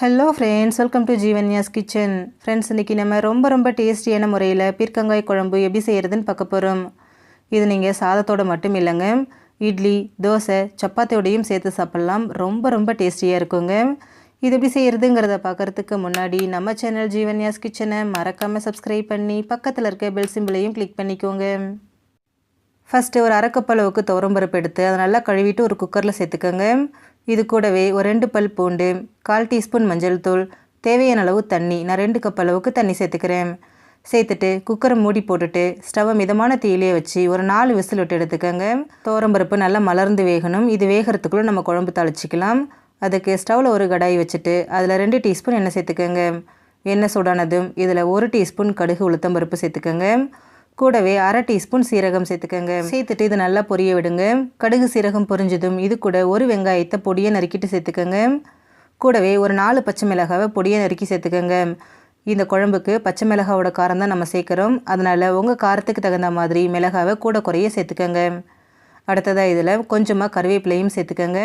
Hello friends welcome to Jeevanya's kitchen friends இன்றைக்கி நம்ம ரொம்ப ரொம்ப டேஸ்டியான முறையில் பீர்க்கங்காய் குழம்பு எப்படி செய்கிறதுன்னு பார்க்க போகிறோம் இது நீங்கள் சாதத்தோடு மட்டும் இல்லைங்க. இட்லி தோசை சப்பாத்தியோடையும் சேர்த்து சாப்பிட்லாம். ரொம்ப ரொம்ப டேஸ்டியாக இருக்குங்க. இது எப்படி செய்கிறதுங்கிறத பார்க்குறதுக்கு முன்னாடி நம்ம சேனல் ஜீவன்யாஸ் கிச்சனை மறக்காமல் சப்ஸ்கிரைப் பண்ணி பக்கத்தில் இருக்க பெல் சிம்பிளையும் கிளிக் பண்ணிக்கோங்க. ஃபஸ்ட்டு ஒரு அரைக்கப்பளவுக்கு துவரம்பருப்பு எடுத்து அதை நல்லா கழுவிட்டு ஒரு குக்கரில் சேர்த்துக்கோங்க. இது கூடவே ஒரு ரெண்டு பல் பூண்டு கால் டீஸ்பூன் மஞ்சள் தூள் தேவையான அளவு தண்ணி நான் ரெண்டு கப் அளவுக்கு தண்ணி சேர்த்துக்கிறேன். சேர்த்துட்டு குக்கரை மூடி போட்டுட்டு ஸ்டவ்வை மிதமான தீயிலே வச்சு ஒரு நாலு விசில் விட்டு எடுத்துக்கோங்க. தோரம்பருப்பு நல்லா மலர்ந்து வேகணும். இது வேகிறதுக்குள்ளே நம்ம குழம்பு தாளிச்சிக்கலாம். அதுக்கு ஸ்டவ்வில் ஒரு கடாய் வச்சுட்டு அதில் ரெண்டு டீஸ்பூன் எண்ணெய் சேர்த்துக்கோங்க. எண்ணெய் சூடானதும் இதில் ஒரு டீஸ்பூன் கடுகு உளுத்தம்பருப்பு சேர்த்துக்கோங்க. கூடவே அரை டீஸ்பூன் சீரகம் சேர்த்துக்கோங்க. சேர்த்துட்டு இது நல்லா பொரிய விடுங்க. கடுகு சீரகம் பொரிஞ்சதும் இது கூட ஒரு வெங்காயத்தை பொடியை நறுக்கிட்டு சேர்த்துக்கோங்க. கூடவே ஒரு நாலு பச்சை மிளகாவை பொடியை நறுக்கி சேர்த்துக்கோங்க. இந்த குழம்புக்கு பச்சை மிளகாவோட காரம் தான் நம்ம சேர்க்குறோம். அதனால் உங்கள் காரத்துக்கு தகுந்த மாதிரி மிளகாவை கூட குறைய சேர்த்துக்கோங்க. அடுத்ததாக இதில் கொஞ்சமாக கருவேப்பிலையும் சேர்த்துக்கோங்க.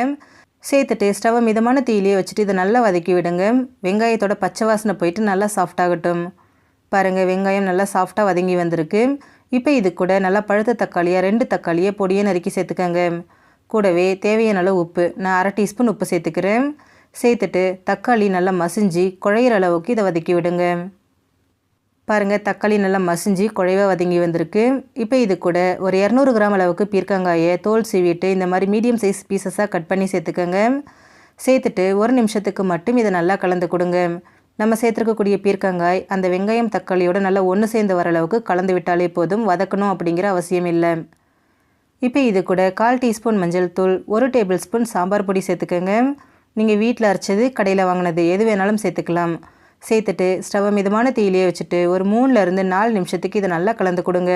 சேர்த்துட்டு ஸ்டவ் மிதமான தீயிலேயே வச்சுட்டு இதை நல்லா வதக்கி விடுங்க. வெங்காயத்தோட பச்சை வாசனை போயிட்டு நல்லா சாஃப்டாகட்டும் பாருங்கள் வெங்காயம் நல்லா சாஃப்டாக வதங்கி வந்திருக்கு. இப்போ இது கூட நல்லா பழுத்த தக்காளியாக ரெண்டு தக்காளியை பொடியை நறுக்கி சேர்த்துக்கோங்க. கூடவே தேவையான அளவு உப்பு நான் அரை டீஸ்பூன் உப்பு சேர்த்துக்கிறேன். சேர்த்துட்டு தக்காளி நல்லா மசிஞ்சு குழையிற அளவுக்கு இதை வதக்கி விடுங்க. பாருங்கள் தக்காளி நல்லா மசிஞ்சு குழைவாக வதங்கி வந்திருக்கு. இப்போ இது கூட ஒரு இரநூறு கிராம் அளவுக்கு பீர்க்கங்காயை தோல் சீவிட்டு இந்த மாதிரி மீடியம் சைஸ் பீசஸாக கட் பண்ணி சேர்த்துக்கோங்க. சேர்த்துட்டு ஒரு நிமிஷத்துக்கு மட்டும் இதை நல்லா கலந்து கொடுங்க. நம்ம சேர்த்துருக்கக்கூடிய பீர்க்கங்காய் அந்த வெங்காயம் தக்காளியோட நல்லா ஒன்று சேர்ந்து வர அளவுக்கு கலந்து விட்டாலே போதும். வதக்கணும் அப்படிங்கிற அவசியம் இல்லை. இப்போ இது கூட கால் டீஸ்பூன் மஞ்சள் தூள் ஒரு டேபிள் ஸ்பூன் சாம்பார் பொடி சேர்த்துக்கோங்க. நீங்கள் வீட்டில் அரைச்சது கடையில் வாங்கினது எது வேணாலும் சேர்த்துக்கலாம். சேர்த்துட்டு ஸ்டவ் மிதமான தீயிலேயே வச்சுட்டு ஒரு மூணுலேருந்து நாலு நிமிஷத்துக்கு இதை நல்லா கலந்து கொடுங்க.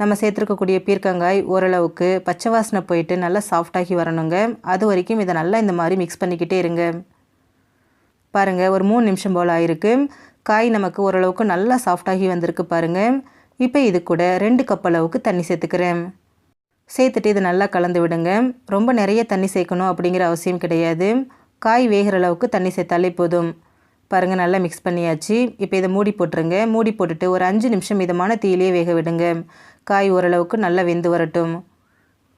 நம்ம சேர்த்துருக்கக்கூடிய பீர்க்கங்காய் ஓரளவுக்கு பச்சை வாசனை போயிட்டு நல்லா சாஃப்டாகி வரணுங்க. அது வரைக்கும் இதை நல்லா இந்த மாதிரி மிக்ஸ் பண்ணிக்கிட்டே இருங்க. பாருங்கள் ஒரு மூணு நிமிஷம் போல் ஆயிருக்கு. காய் நமக்கு ஓரளவுக்கு நல்லா சாஃப்டாகி வந்திருக்கு பாருங்கள் இப்போ இது கூட ரெண்டு கப் அளவுக்கு தண்ணி சேர்த்துக்கிறேன். சேர்த்துட்டு இது நல்லா கலந்து விடுங்க. ரொம்ப நிறைய தண்ணி சேர்க்கணும் அப்படிங்கிற அவசியம் கிடையாது. காய் வேகிற அளவுக்கு தண்ணி சேர்த்தாலே போதும். பாருங்கள் நல்லா மிக்ஸ் பண்ணியாச்சு. இப்போ இதை மூடி போட்டுருங்க. மூடி போட்டுட்டு ஒரு அஞ்சு நிமிஷம் மிதமான தீயிலே வேக விடுங்க. காய் ஓரளவுக்கு நல்லா வெந்து வரட்டும்.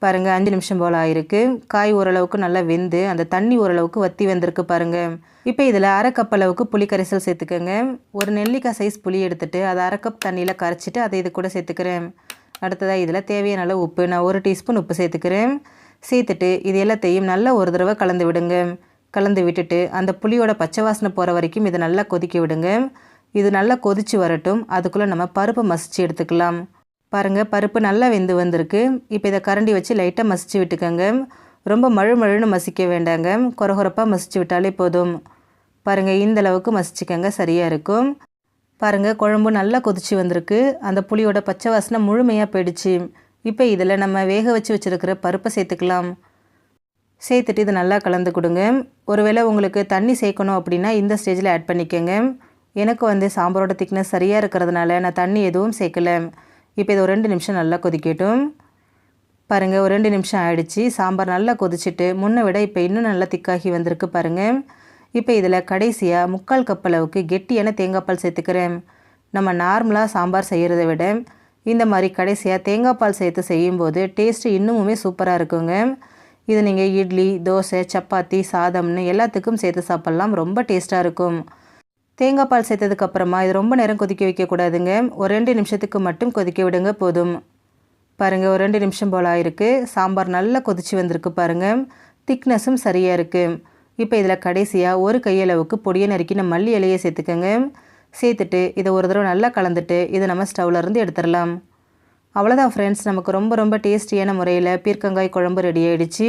பாருங்கள் அஞ்சு நிமிஷம் போல் ஆயிருக்கு. காய் ஓரளவுக்கு நல்லா வெந்து அந்த தண்ணி ஓரளவுக்கு வற்றி வந்திருக்கு பாருங்கள் இப்போ இதில் அரை கப் அளவுக்கு புளி கரைசல் சேர்த்துக்கோங்க. ஒரு நெல்லிக்காய் சைஸ் புளி எடுத்துகிட்டு அதை அரை கப் தண்ணியில் கரைச்சிட்டு அதை இது கூட சேர்த்துக்கிறேன். அடுத்ததாக இதில் தேவையான அளவு உப்பு நான் ஒரு டீஸ்பூன் உப்பு சேர்த்துக்கிறேன். சேர்த்துட்டு இது எல்லாத்தையும் நல்லா ஒரு தடவை கலந்து விடுங்க. கலந்து விட்டுட்டு அந்த புளியோட பச்சை வாசனை போகிற வரைக்கும் இதை நல்லா கொதிக்க விடுங்க. இது நல்லா கொதித்து வரட்டும். அதுக்குள்ளே நம்ம பருப்பை மசித்து எடுத்துக்கலாம். பாருங்கள் பருப்பு நல்லா வெந்து வந்திருக்கு. இப்போ இதை கரண்டி வச்சு லைட்டாக மசிச்சு விட்டுக்கோங்க. ரொம்ப மழு மழுன்னு மசிக்க வேண்டாங்க. குறகுறப்பாக மசிச்சு விட்டாலே போதும். பாருங்கள் இந்த அளவுக்கு மசிச்சுக்கோங்க சரியாக இருக்கும். பாருங்கள் குழம்பு நல்லா கொதிச்சு வந்திருக்கு. அந்த புளியோட பச்சை வாசனை முழுமையாக போயிடுச்சு. இப்போ இதில் நம்ம வேக வச்சு வச்சுருக்கிற பருப்பை சேர்த்துக்கலாம். சேர்த்துட்டு இதை நல்லா கலந்து கொடுங்க. ஒருவேளை உங்களுக்கு தண்ணி சேர்க்கணும் அப்படின்னா இந்த ஸ்டேஜில் ஆட் பண்ணிக்கோங்க. எனக்கு வந்து சாம்பாரோட திக்னஸ் சரியாக இருக்கிறதுனால நான் தண்ணி எதுவும் சேர்க்கலை. இப்போ இது ஒரு ரெண்டு நிமிஷம் நல்லா கொதிக்கட்டும். பாருங்கள் ஒரு ரெண்டு நிமிஷம் ஆகிடுச்சி சாம்பார் நல்லா கொதிச்சுட்டு முன்னை விட இப்போ இன்னும் நல்லா திக்காகி வந்திருக்கு பாருங்கள் இப்போ இதில் கடைசியாக முக்கால் கப் அளவுக்கு கெட்டியான தேங்காய் பால் சேர்த்துக்கிறேன். நம்ம நார்மலாக சாம்பார் செய்கிறத விட இந்த மாதிரி கடைசியாக தேங்காய் பால் சேர்த்து செய்யும்போது டேஸ்ட்டு இன்னுமுமே சூப்பராக இருக்குங்க. இது நீங்கள் இட்லி தோசை சப்பாத்தி சாதம்னு எல்லாத்துக்கும் சேர்த்து சாப்பிட்லாம். ரொம்ப டேஸ்ட்டாக இருக்கும். தேங்காய் பால் சேர்த்ததுக்கப்புறமா இது ரொம்ப நேரம் கொதிக்க வைக்கக்கூடாதுங்க. ஒரு ரெண்டு நிமிஷத்துக்கு மட்டும் கொதிக்க விடுங்க போதும். பாருங்கள் ஒரு ரெண்டு நிமிஷம் போல் ஆயிருக்கு. சாம்பார் நல்லா கொதிச்சு வந்திருக்கு பாருங்கள் திக்னஸும் சரியாக இருக்குது இப்போ இதில் கடைசியாக ஒரு கையளவுக்கு பொடியை நறுக்கின மல்லி இலையை சேர்த்துக்கோங்க. சேர்த்துட்டு இதை ஒரு தடவை நல்லா கலந்துட்டு இதை நம்ம ஸ்டவ்லேருந்து எடுத்துடலாம். அவ்வளோதான் ஃப்ரெண்ட்ஸ் நமக்கு ரொம்ப ரொம்ப டேஸ்டியான முறையில் பீர்க்கங்காய் குழம்பு ரெடி ஆகிடுச்சு